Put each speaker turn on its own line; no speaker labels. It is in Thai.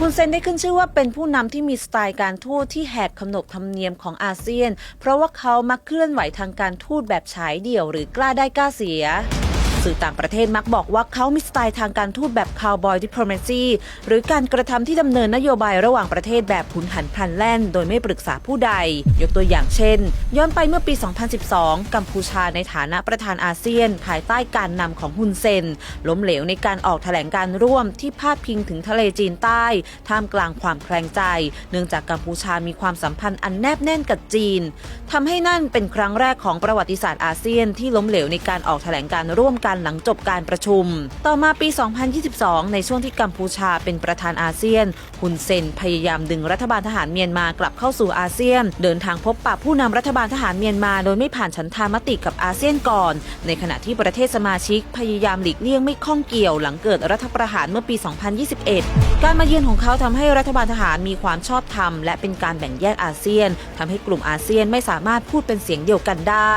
คุณเซนได้ขึ้นชื่อว่าเป็นผู้นำที่มีสไตล์การทูตที่แหกขนบธรรมเนียมของอาเซียน เพราะว่าเขามักเคลื่อนไหวทางการทูตแบบฉายเดี่ยวหรือกล้าได้กล้าเสีย สื่อต่างประเทศมักบอกว่าเขามีสไตล์ทางการทูตแบบคาวบอยดิปโลเมซีหรือการกระทำที่ดำเนินนโยบายระหว่างประเทศแบบหุนหันพลันแล่น โดยไม่ปรึกษาผู้ใด ยกตัวอย่างเช่น ย้อนไปเมื่อปี 2012 กัมพูชาในฐานะประธานอาเซียน ภายใต้การนำของฮุนเซน ล้มเหลวในการออกแถลงการร่วมที่พาดพิงถึงทะเลจีนใต้ ท่ามกลางความแคลงใจ เนื่องจากกัมพูชามีความสัมพันธ์อันแนบแน่นกับจีนทำให้นั่นเป็นครั้งแรกของประวัติศาสตร์อาเซียนที่ล้มเหลวในการออกแถลงการร่วมกันหลังจบการประชุม ต่อมาปี 2022 ในช่วงที่กัมพูชาเป็นประธานอาเซียนฮุนเซนพยายามดึงรัฐบาลทหารเมียนมากลับเข้าสู่อาเซียน เดินทางพบปะผู้นำรัฐบาลทหารเมียนมา โดยไม่ผ่านฉันทามติกับอาเซียนก่อน ในขณะที่ประเทศสมาชิกพยายามหลีกเลี่ยงไม่ข้องเกี่ยวหลังเกิดรัฐประหารเมื่อปี 2021 การมาเยือนของเขาทำให้รัฐบาลทหารมีความชอบธรรม และเป็นการแบ่งแยกอาเซียนทำให้กลุ่มอาเซียนไม่สามารถพูดเป็นเสียงเดียวกันได้